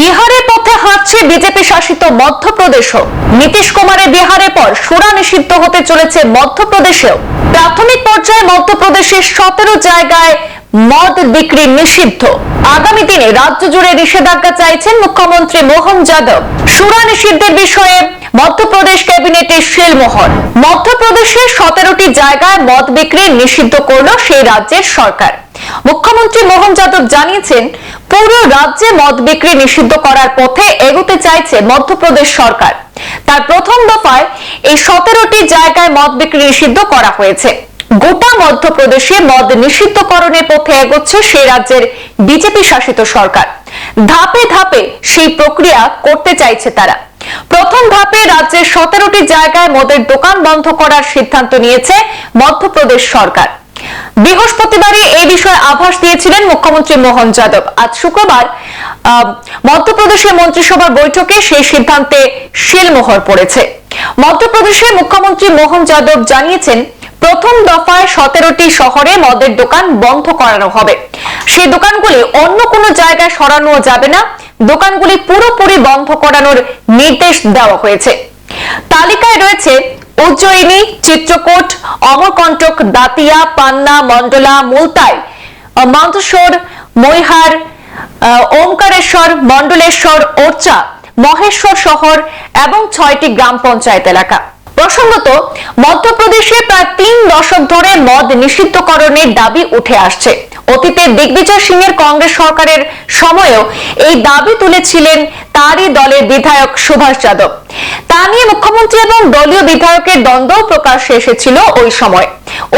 বিহারের পথে হাঁটছে বিজেপি শাসিত মধ্যপ্রদেশও। নীতিশ কুমারের বিহারের পর সুরা নিষিদ্ধ হতে চলেছে মধ্যপ্রদেশেও। প্রাথমিক পর্যায়ে মধ্যপ্রদেশের সতেরো জায়গায় মদ বিক্রি নিষিদ্ধ। আগামী দিনে রাজ্য জুড়ে নিষেধাজ্ঞা চাইছেন মুখ্যমন্ত্রী মোহন যাদব। সুরা নিষিদ্ধের বিষয়ে মধ্যপ্রদেশ ক্যাবিনেটে শিলমোহর। মধ্যপ্রদেশের সতেরোটি জায়গায় মদ বিক্রি নিষিদ্ধ করল সেই রাজ্যের সরকার। মুখ্যমন্ত্রী মোহন যাদব জানিয়েছেন পুরো রাজ্যে মদ বিক্রি নিষিদ্ধ করার পথে এগোতে চাইছে মধ্যপ্রদেশ সরকার। তার প্রথম দফায় এই সতেরোটি জায়গায় মদ বিক্রি নিষিদ্ধ করা হয়েছে। গোটা মধ্যপ্রদেশে মদ নিষিদ্ধকরণের পথে এগোচ্ছে সেই রাজ্যের বিজেপি শাসিত সরকার। ধাপে ধাপে সেই প্রক্রিয়া করতে চাইছে তারা। প্রথম ধাপে রাজ্যের সতেরোটি জায়গায় মদের দোকান বন্ধ করার সিদ্ধান্ত নিয়েছে মধ্যপ্রদেশ সরকার। বৃহস্পতিবারই এই বিষয়ে আভাস দিয়েছিলেন মুখ্যমন্ত্রী মোহন যাদব। আজ শুক্রবার মধ্যপ্রদেশের মন্ত্রিসভার বৈঠকে সেই সিদ্ধান্তে শিলমোহর পড়েছে। মধ্যপ্রদেশের মুখ্যমন্ত্রী মোহন যাদব জানিয়েছেন, প্রথম দফায় সতেরোটি শহরে মদের দোকান বন্ধ করানো হবে। সেই দোকানগুলি অন্য কোনো জায়গায় সরানো যাবে না। দোকানগুলি পুরোপুরি বন্ধ করানোর নির্দেশ দেওয়া হয়েছে। তালিকায় রয়েছে উজ্জয়িনী, চিত্রকূট, অমরকণ্টক দাতিয়া পান্না মন্ডলা মুলতাই মন্তেশ্বর মৈহার ওমকারেশ্বর মন্ডলেশ্বর ওরচা, মহেশ্বর শহর এবং ছয়টি গ্রাম পঞ্চায়েত এলাকা। প্রসঙ্গত, মধ্যপ্রদেশে প্রায় তিন দশক ধরে মদ নিষিদ্ধকরণের দাবি উঠে আসছে। অতীতে দিগ্বিজয় সিং এর কংগ্রেস সরকারের সময়েও এই দাবি তুলেছিলেন তারই দলের বিধায়ক সুভাষ যাদব। তা নিয়ে মুখ্যমন্ত্রী এবং দলীয় বিধায়কের দ্বন্দ্ব প্রকাশ্যে এসেছিল ওই সময়।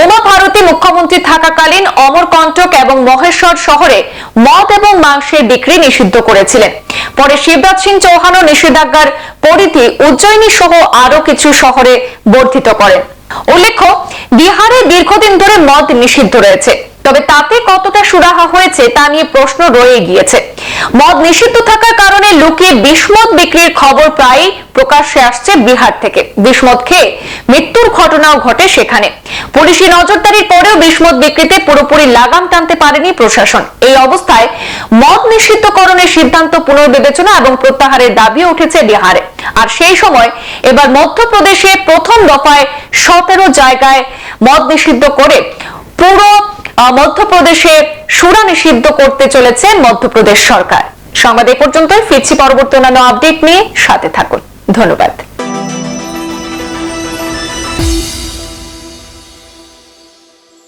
উমা ভারতী মুখ্যমন্ত্রী থাকাকালীন অমরকণ্টক এবং মহেশ্বর শহরে মদ এবং মাংসের বিক্রি নিষিদ্ধ করেছিলেন। পরে শিবরাজ সিং চৌহানও নিষেধাজ্ঞার পরিধি উজ্জয়িনী সহ আরও কিছু শহরে বর্ধিত করেন। উল্লেখ্য, বিহারে দীর্ঘদিন ধরে মদ নিষিদ্ধ রয়েছে। তবে তাতে কতটা সুরাহা হয়েছে তা নিয়ে প্রশ্ন রয়ে গিয়েছে। মদ নিষিদ্ধ থাকার কারণে লুকিয়ে বিষমদ বিক্রির খবর প্রায়ই প্রকাশ্যে আসছে বিহার থেকে। বিষমদ খেয়ে মৃত্যুর ঘটনাও ঘটে সেখানে। পুলিশি নজরদারির পরেও বিষমদ বিক্রিতে পুরোপুরি লাগাম টানতে পারেনি প্রশাসন। এই অবস্থায় মদ নিষিদ্ধকরণের সিদ্ধান্ত পুনর্বিবেচনা এবং প্রত্যাহারের দাবি উঠেছে বিহারে। আর সেই সময় এবার মধ্যপ্রদেশে প্রথম দফায় সতেরো জায়গায় মদ নিষিদ্ধ করে পুরো মধ্যপ্রদেশে সুরা নিষিদ্ধ করতে চলেছে মধ্যপ্রদেশ সরকার। সংবাদ এ পর্যন্তই, ফিরছি পরবর্তী অন্যান্য আপডেট নিয়ে সাথে থাকুন। ধন্যবাদ।